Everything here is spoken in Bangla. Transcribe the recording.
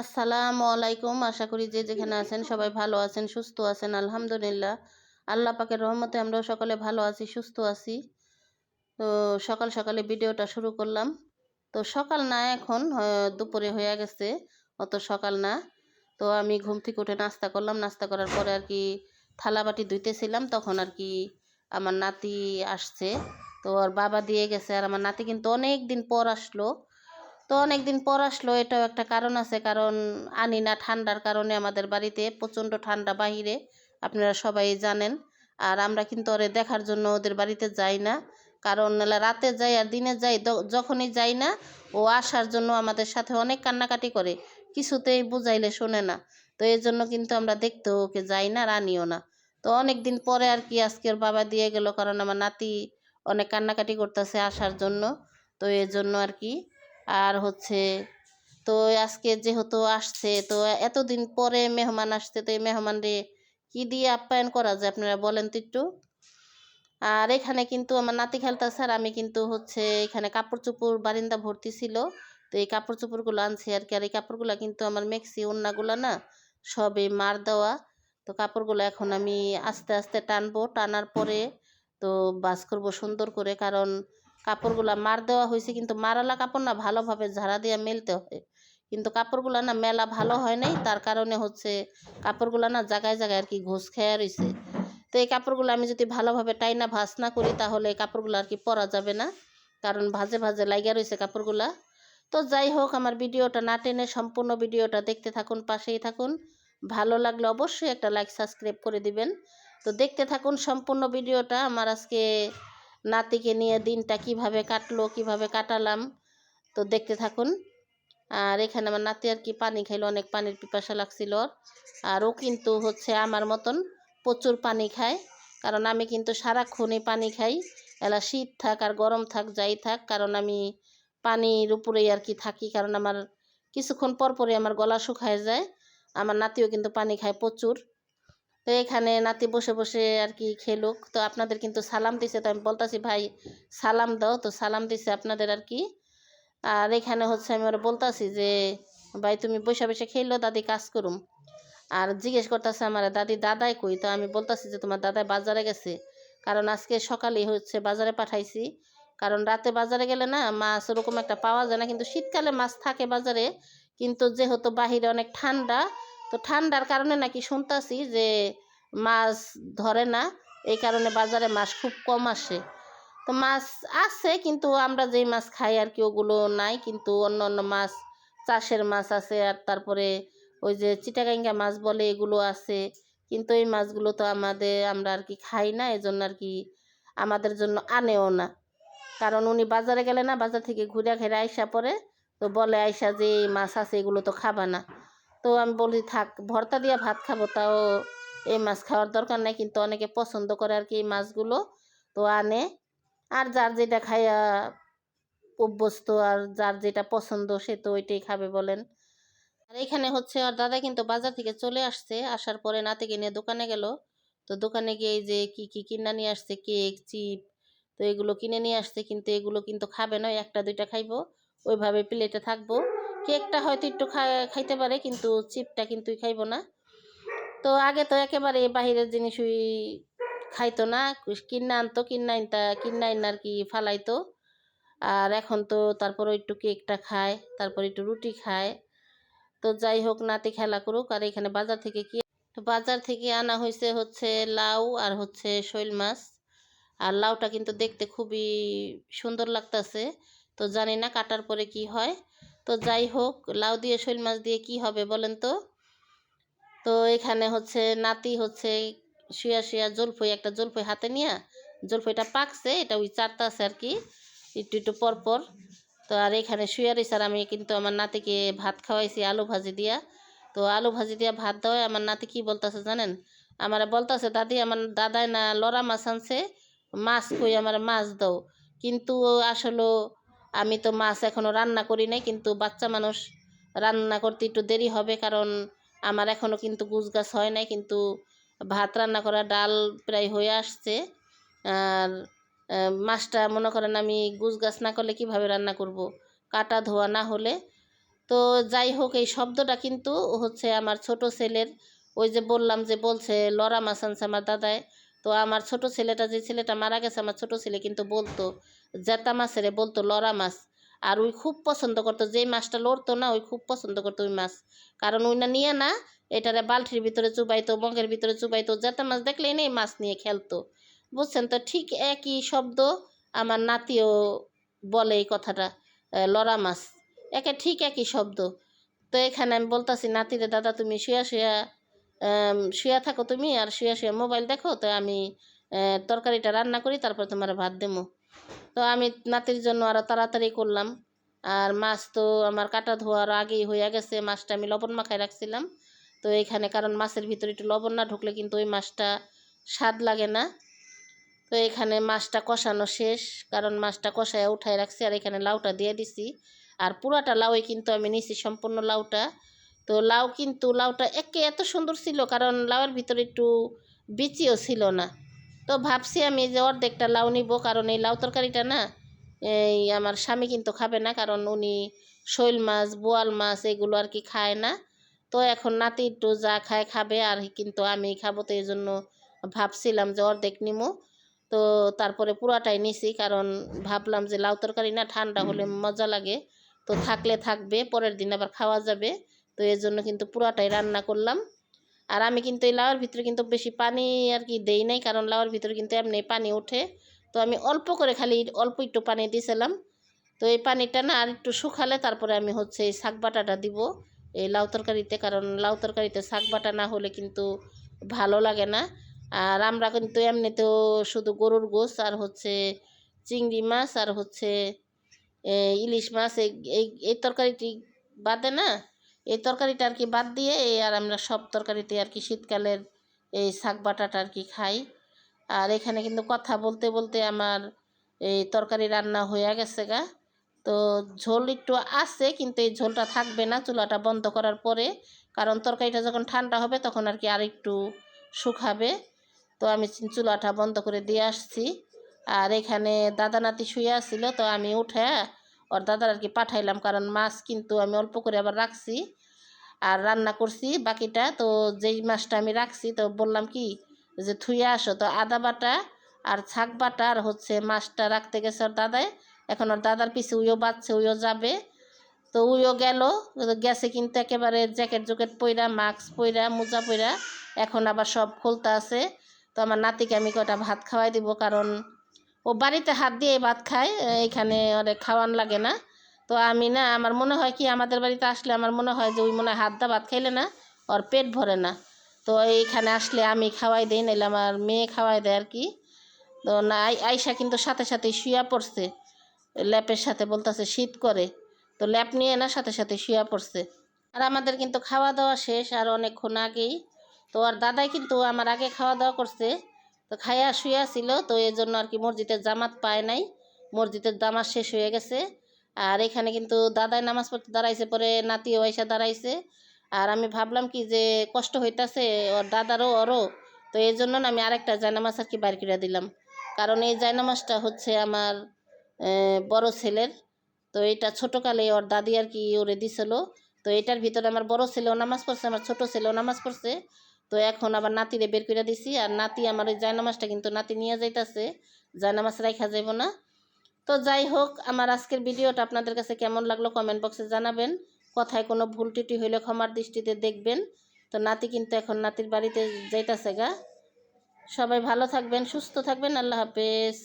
আসসালামু আলাইকুম। আশা করি যে যেখানে আছেন সবাই ভালো আছেন, সুস্থ আছেন, আলহামদুলিল্লাহ। আল্লাহ পাকের রহমতে আমরাও সকলে ভালো আছি, সুস্থ আছি। তো সকাল সকালে ভিডিওটা শুরু করলাম। তো সকাল না এখন দুপুরে হয়ে গেছে, অত সকাল না। তো আমি ঘুম থেকে উঠে নাস্তা করলাম। নাস্তা করার পরে আর কি থালা বাটি ধুইতেছিলাম, তখন আর কি আমার নাতি আসছে। তো ওর বাবা দিয়ে গেছে আর আমার নাতি কিন্তু অনেক দিন পর আসলো। তো অনেক দিন পর আসলো, এটাও একটা কারণ আছে। কারণ আনি না ঠান্ডার কারণে আমাদের বাড়িতে প্রচণ্ড ঠান্ডা বাহিরে, আপনারা সবাই জানেন। আর আমরা কিন্তু ওরে দেখার জন্য ওদের বাড়িতে যাই না। কারণ রাতে যাই আর দিনে যাই যখনই যাই না, ও আসার জন্য আমাদের সাথে অনেক কান্নাকাটি করে, কিছুতেই বুঝাইলে শোনে না। তো এই জন্য কিন্তু আমরা দেখতেও ওকে যাই না আর আনিও না। তো অনেক দিন পরে আর কি আজকের বাবা দিয়ে গেল, কারণ আমার নাতি অনেক কান্নাকাটি করতেছে আসার জন্য। তো এই জন্য আর কি আর হচ্ছে তো আজকে যেহেতু আসছে, তো এতদিন পরে মেহমান আসছে, তো এই মেহমানরে কি দিয়ে আপ্যায়ন করা যায় আপনারা বলেন তো একটু? আর এখানে কিন্তু আমার নাতি খেলতেছে আর আমি কিন্তু হচ্ছে এখানে কাপড় চোপড় বারিন্দা ভর্তি ছিল, তো এই কাপড় চোপড়গুলো আনছি আর কি। আর এই কাপড়গুলো কিন্তু আমার মেক্সি ওন্নাগুলো না সবে মার দেওয়া, তো কাপড়গুলো এখন আমি আস্তে আস্তে টানবো। টানার পরে তো বাস করব সুন্দর করে, কারণ কাপড়গুলা মার দেওয়া হয়েছে, কিন্তু মারালা কাপড় না ভালোভাবে ঝাড়া দিয়ে মেলতে হয়। কিন্তু কাপড়গুলা না মেলা ভালো হয় নাই, তার কারণে হচ্ছে কাপড়গুলা না জায়গায় জায়গায় আর কি ঘুষ খেয়ে রয়েছে তো এই কাপড়গুলো আমি যদি ভালোভাবে টাইনা ভাঁজ না করি, তাহলে এই কাপড়গুলো আর কি পরা যাবে না, কারণ ভাজে ভাজে লাগিয়া রয়েছে কাপড়গুলা। তো যাই হোক, আমার ভিডিওটা না টেনে সম্পূর্ণ ভিডিওটা দেখতে থাকুন, পাশেই থাকুন। ভালো লাগলে অবশ্যই একটা লাইক সাবস্ক্রাইব করে দিবেন। তো দেখতে থাকুন সম্পূর্ণ ভিডিওটা। আমার আজকে নাতিকে নিয়ে দিনটা কীভাবে কাটলো, কীভাবে কাটালাম, তো দেখতে থাকুন। আর এখানে আমার নাতি আর কি পানি খাইলো, অনেক পানির পিপাসা লাগছিল। আর ও কিন্তু হচ্ছে আমার মতন প্রচুর পানি খায়, কারণ আমি কিন্তু সারাক্ষণই পানি খাই। এলা শীত থাক আর গরম থাক, যাই থাক, কারণ আমি পানির উপরেই আর কি থাকি, কারণ আমার কিছুক্ষণ পর পরই আমার গলা শুকায় যায়। আমার নাতিও কিন্তু পানি খায় প্রচুর। তো এখানে নাতি বসে বসে আর কি খেলুক। তো আপনাদের কিন্তু সালাম দিছে। তো আমি বলতাছি, ভাই, সালাম দাও। তো সালাম দিছে আপনাদের আর কি আর এখানে হচ্ছে আমি ওরা বলতাছি যে, ভাই, তুমি বসে বসে খেললো, দাদি কাজ করুম। আর জিজ্ঞেস করতেছে আমার, দাদি, দাদাই কই? তো আমি বলতাছি যে, তোমার দাদাই বাজারে গেছে। কারণ আজকে সকালেই হচ্ছে বাজারে পাঠাইছি। কারণ রাতে বাজারে গেলে না, মাছ ওরকম একটা পাওয়া যায় না। কিন্তু শীতকালে মাছ থাকে বাজারে। কিন্তু যেহেতু বাহিরে অনেক ঠান্ডা তো ঠান্ডার কারণে নাকি শুনতাছি যে মাছ ধরে না, এই কারণে বাজারে মাছ খুব কম আসে। তো মাছ আছে কিন্তু আমরা যেই মাছ খাই আর কি ওগুলো নাই, কিন্তু অন্য অন্য মাছ, চাষের মাছ আছে আর তারপরে ওই যে চিটাগাঙ্গা মাছ বলে এগুলো আছে, কিন্তু এই মাছগুলো তো আমাদের, আমরা আর কি খাই না, এজন্য আর কি আমাদের জন্য আনেও না। কারণ উনি বাজারে গেলে না, বাজার থেকে ঘুরে ঘেরে আইসা পরে তো বলে আইসা যে এই মাছ আছে, এগুলো তো খাবা না। তো আমি বলি, থাক, ভর্তা দিয়ে ভাত খাব, তাও এই মাছ খাওয়ার দরকার নাই। কিন্তু অনেকে পছন্দ করে আর কি এই মাছগুলো, তো আনে। আর যার যেটা খাইয়া অভ্যস্ত আর যার যেটা পছন্দ, সে তো ওইটাই খাবে বলেন। আর এখানে হচ্ছে, আর দাদা কিন্তু বাজার থেকে চলে আসছে। আসার পরে নাতিকে নিয়ে দোকানে গেল। তো দোকানে গিয়ে যে কি কি কিনা নিয়ে আসছে, কেক, চিপ, তো এগুলো কিনে নিয়ে আসছে। কিন্তু এগুলো কিন্তু খাবে না একটা, দুইটা খাইবো, ওইভাবে প্লেটে থাকব। কেকটা হয়তো একটু খাইতে পারে, কিন্তু চিপটা কিন্তু খাইবো না। তো আগে তো একেবারে বাহিরের জিনিসই খাইতো না কিনা আনতো কিনা আনতা কিনা আইন আর কি ফালাইতো। আর এখন তো তারপর একটু কেকটা খায়, তারপর একটু রুটি খায়। তো যাই হোক, নাতি খেলা করুক, আর এখানে বাজার থেকে কি বাজার থেকে আনা হয়েছে হচ্ছে লাউ আর হচ্ছে শৈল মাছ। আর লাউটা কিন্তু দেখতে খুবই সুন্দর লাগতাছে। তো জানি না কাটার পরে কি হয়। তো যাই হোক, লাউ দিয়ে শৈল মাছ দিয়ে কি হবে বলেন তো? তো এখানে হচ্ছে নাতি হচ্ছে শুয়া শুয়া জলফই, একটা জলফই হাতে নিয়ে জলফইটা পাকছে, এটা ওই চারটা আছে আর কি, একটু একটু পর পর। তো আর এখানে শুয়া রয়েছে আমি কিন্তু আমার নাতিকে ভাত খাওয়াইছি আলু ভাজি দিয়া। তো আলু ভাজি দিয়া ভাত দেওয়ায় আমার নাতি কি বলতেছে জানেন? আমার বলতেছে, দাদি, আমার দাদাই না লড়া মাছ আনছে, মাছ কই আমার মাছ দাও। কিন্তু আসলে আমি তো মাছ এখনও রান্না করি নাই, কিন্তু বাচ্চা মানুষ রান্না করতে একটু দেরি হবে কারণ আমার এখনও কিন্তু গুছগাছ হয় নাই, কিন্তু ভাত রান্না করা ডাল প্রায় হয়ে আসছে। আর মাছটা মনে করেন আমি গুছগাছ না করলে কীভাবে রান্না করব? কাটা ধোয়া না হলে। তো যাই হোক, এই শব্দটা কিন্তু হচ্ছে আমার ছোট ছেলের ওই যে বললাম যে বলছে লরা মাছ আনছে আমার দাদায়। তো আমার ছোট ছেলেটা, যে ছেলেটা মারা গেছে, আমার ছোট ছেলে কিন্তু বলতো, জেতা মাছেরে বলতো লরা মাছ। আর ওই খুব পছন্দ করতো, যেই মাছটা লড়তো না, ওই খুব পছন্দ করতো ওই মাছ। কারণ ওই না নিয়ে না, এটারে বালতির ভিতরে চুবাইতো মগের ভিতরে চুবাইতো, জেতা মাছ দেখলেই নেই মাছ নিয়ে খেলতো। বুঝছেন? তো ঠিক একই শব্দ আমার নাতিও বলে এই কথাটা লরা মাছ। একে ঠিক একই শব্দ। তো এখানে আমি বলতাছি নাতিরে দাদা তুমি শুয়া শুয়া শুয়া থাকো তুমি আর শুয়া শুয়া মোবাইল দেখো, তো আমি তরকারিটা রান্না করি, তারপর তোমার ভাত দেবো। তো আমি নাতির জন্য আরও তাড়াতাড়ি করলাম। আর মাছ তো আমার কাটা ধোয়ার আগেই হয়ে গেছে, মাছটা আমি লবণ মাখায় রাখছিলাম। তো এখানে কারণ মাছের ভিতরে একটু লবণ না ঢুকলে কিন্তু ওই মাছটা স্বাদ লাগে না। তো এখানে মাছটা কষানো শেষ, কারণ মাছটা কষায় উঠায় রাখছি আর এখানে লাউটা দিয়ে দিছি। আর পুরাটা লাউই কিন্তু আমি নিছি, সম্পূর্ণ লাউটা। তো লাউ কিন্তু লাউটা একে এত সুন্দর ছিল, কারণ লাউয়ের ভিতরে একটু বিচিও ছিল না। তো ভাবছি আমি যে অর্ধেকটা লাউ নিব, কারণ এই লাউ তরকারিটা না, এই আমার স্বামী কিন্তু খাবে না, কারণ উনি শৈল মাছ, বোয়াল মাছ এগুলো আর কি খায় না। তো এখন নাতি একটু যা খায় খাবে আর কিন্তু আমি খাব, তো এই জন্য ভাবছিলাম যে অর্ধেক নিমো। তো তারপরে পুরাটাই নিছি, কারণ ভাবলাম যে লাউ তরকারি না, ঠান্ডা হলে মজা লাগে। তো থাকলে থাকবে, পরের দিন আবার খাওয়া যাবে। তো এর জন্য কিন্তু পুরাটাই রান্না করলাম। আর আমি কিন্তু এই লাউয়ের ভিতরে কিন্তু বেশি পানি আর কি দেই নাই, কারণ লাউয়ের ভিতরে কিন্তু এমনি পানি ওঠে। তো আমি অল্প করে খালি অল্প একটু পানি দিয়েছিলাম তো এই পানিটা না আর একটু শুকালে তারপরে আমি হচ্ছে এই শাক বাটাটা দিব এই লাউ তরকারিতে, কারণ লাউ তরকারিতে শাক বাটা না হলে কিন্তু ভালো লাগে না। আর আমরা কিন্তু এমনিতেও শুধু গরুর গোস আর হচ্ছে চিংড়ি মাছ আর হচ্ছে ইলিশ মাছ, এই, এই- এই তরকারিটি বাদে না এই তরকারিটা আর কি বাদ দিয়ে এই আর আমরা সব তরকারিতে আর কি শীতকালের এই শাক বাটাটা আর কি খাই। আর এখানে কিন্তু কথা বলতে বলতে আমার এই তরকারি রান্না হয়ে গেছে গা। তো ঝোল একটু আছে কিন্তু এই ঝোলটা থাকবে না, চুলাটা বন্ধ করার পরে। কারণ তরকারিটা যখন ঠান্ডা হবে তখন আর কি আর একটু শুকাবে। তো আমি চুলাটা বন্ধ করে দিয়ে আসছি। আর এখানে দাদা নাতি শুয়ে আসছিল তো আমি উঠে ওর দাদার আর কি পাঠাইলাম, কারণ মাছ কিন্তু আমি অল্প করে আবার রাখছি আর রান্না করছি বাকিটা। তো যেই মাছটা আমি রাখছি, তো বললাম কি যে থুয়ে আসো। তো আদা বাটা আর ছাক বাটা আর হচ্ছে মাছটা রাখতে গেছে ওর দাদায় এখন ওর দাদার পিছে উইও বাচ্চা উইও যাবে। তো উইও গেল, গেছে কিন্তু একেবারে জ্যাকেট জ্যাকেট পইরা, মাস্ক পইরা, মোজা পইরা। এখন আবার সব খুলতে আছে। তো আমার নাতিকে আমি কটা ভাত খাওয়াই দিব, কারণ ও বাড়িতে হাত দিয়ে ভাত খায় এইখানে অনেক খাওয়ান লাগে না। তো আমি না, আমার মনে হয় কি, আমাদের বাড়িতে আসলে আমার মনে হয় যে ওই মনে হয় হাত দা ভাত খাইলে না, ওর পেট ভরে না। তো এইখানে আসলে আমি খাওয়াই দিই, নাইলে আমার মেয়ে খাওয়াই দেয় আর কি। তো না, আই- আয়সা কিন্তু সাথে সাথে শুয়া পড়ছে। ল্যাপের সাথে বলতেছে শীত করে। তো ল্যাপ নিয়ে না সাথে সাথে শুয়া পড়ছে। আর আমাদের কিন্তু খাওয়া দাওয়া শেষ আর অনেকক্ষণ আগেই। তো আর দাদাই কিন্তু আমার আগে খাওয়া দাওয়া করছে। তো খাইয়া শুয়া ছিল, তো এই জন্য আর কি মসজিদের জামাত পায় নাই। মসজিদের জামাত শেষ হয়ে গেছে। আর এখানে কিন্তু দাদাই নামাজ পড়তে দাঁড়াইছে, পরে নাতি ওয়াইসা দাঁড়াইছে। আর আমি ভাবলাম কি যে কষ্ট হইতাছে, ওর দাদারও, ওরও। তো এই জন্য আমি আরেকটা জায়নামাজ আর কি বাইর করে দিলাম। কারণ এই জায়নামাজটা হচ্ছে আমার বড় ছেলের। তো এটা ছোটোকালে ওর দাদি আর কি ওরে দিছিল। তো এটার ভিতরে আমার বড় ছেলেও নামাজ পড়ছে, আমার ছোট ছেলেও নামাজ পড়ছে। তো এখন আবার নাতিরে বের করে দিছি, আর নাতি আমার ওই জায়নামাজটা কিন্তু নাতি নিয়ে যাইতেছে, জায়নামাজ রাখা যাইব না। তো যাই হোক, আমার আজকের ভিডিওটা আপনাদের কাছে কেমন লাগল কমেন্ট বক্সে জানাবেন। কথায় কোনো ভুল টুটি হইলে ক্ষমার দৃষ্টিতে দেখবেন। তো নাতি কিন্তু এখন নাতির বাড়িতে যাইতাছে গা। সবাই ভালো থাকবেন, সুস্থ থাকবেন, আল্লাহ হাফেজ।